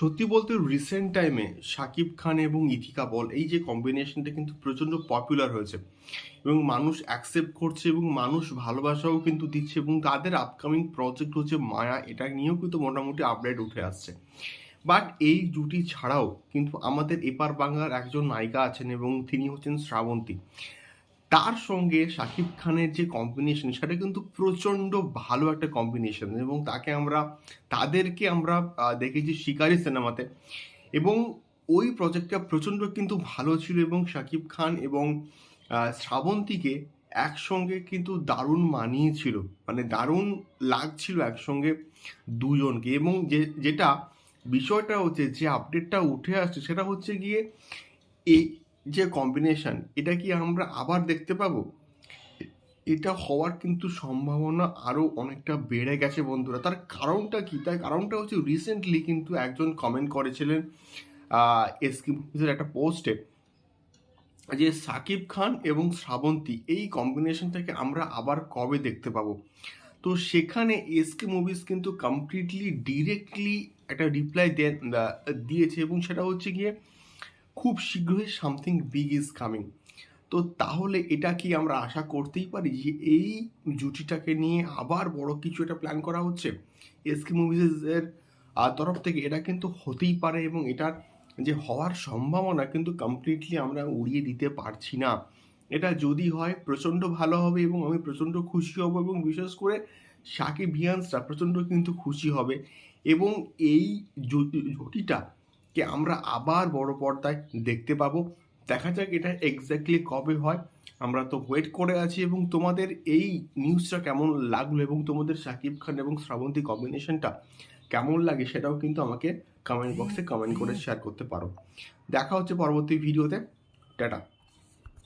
সত্যি বলতে রিসেন্ট টাইমে শাকিব খান এবং ইথিকা বল, এই যে কম্বিনেশনটা কিন্তু প্রচণ্ড পপুলার হয়েছে। এবং মানুষ অ্যাকসেপ্ট করছে এবং মানুষ ভালোবাসাও কিন্তু দিচ্ছে এবং তাদের আপকামিং প্রজেক্ট হচ্ছে মায়া, এটা নিয়েও কিন্তু মোটামুটি আপডেট উঠে আসছে। বাট এই জুটি ছাড়াও কিন্তু আমাদের এপার বাংলার একজন নায়িকা আছেন এবং তিনি হচ্ছেন শ্রাবন্তী। তার সঙ্গে শাকিব খানের যে কম্বিনেশন সেটা কিন্তু প্রচণ্ড ভালো একটা কম্বিনেশন এবং তাকে আমরা, তাদেরকে আমরা দেখেছি শিকারি সিনেমাতে এবং ওই প্রজেক্টটা প্রচণ্ড কিন্তু ভালো ছিল এবং শাকিব খান এবং শ্রাবন্তীকে একসঙ্গে কিন্তু দারুণ মানিয়েছিল। মানে দারুণ লাগছিল একসঙ্গে দুজনকে এবং যে, যেটা বিষয়টা হচ্ছে, যে আপডেটটা উঠে আসছে, সেটা হচ্ছে গিয়ে এই যে কম্বিনেশন এটা কি আমরা আবার দেখতে পাবো? এটা হওয়ার কিন্তু সম্ভাবনা আরও অনেকটা বেড়ে গেছে বন্ধুরা। তার কারণটা কি? তার কারণটা হচ্ছে রিসেন্টলি কিন্তু একজন কমেন্ট করেছিলেন এসকি মুভিজের একটা পোস্টে যে সাকিব খান এবং শ্রাবন্তী, এই কম্বিনেশনটাকে আমরা আবার কবে দেখতে পাবো? তো সেখানে এসকে মুভিজ কিন্তু কমপ্লিটলি ডিরেক্টলি একটা রিপ্লাই দিয়েছে এবং সেটা হচ্ছে গিয়ে খুব শীঘ্রই সামথিং বিগ ইজ কামিং তো তাহলে এটা কি আমরা আশা করতেই পারি যে এই জুটিটাকে নিয়ে আবার বড় কিছু এটা প্ল্যান করা হচ্ছে? এসকে মুভিজের তরফ থেকে এটা কিন্তু হতেই পারে এবং এটার যে হওয়ার সম্ভাবনা কিন্তু কমপ্লিটলি আমরা উড়িয়ে দিতে পারছি না। এটা যদি হয়, প্রচণ্ড ভালো হবে এবং আমি প্রচণ্ড খুশি হব এবং বিশেষ করে সাকিব ভিয়ান্সরা প্রচণ্ড কিন্তু খুশি হবে এবং এই জু- জুটিটাকে আমরা আবার বড় পর্দায় দেখতে পাবো। দেখা যাক এটা এক্স্যাক্টলি কবে হয়। আমরা তো ওয়েট করে আছি এবং তোমাদের এই নিউজটা কেমন লাগল এবং তোমাদের শাকিব খান এবং শ্রাবন্তী কম্বিনেশনটা কেমন লাগে সেটাও কিন্তু আমাকে কমেন্ট বক্সে কমেন্ট করে শেয়ার করতে পারো। দেখা হচ্ছে পরবর্তী ভিডিওতে টাটা।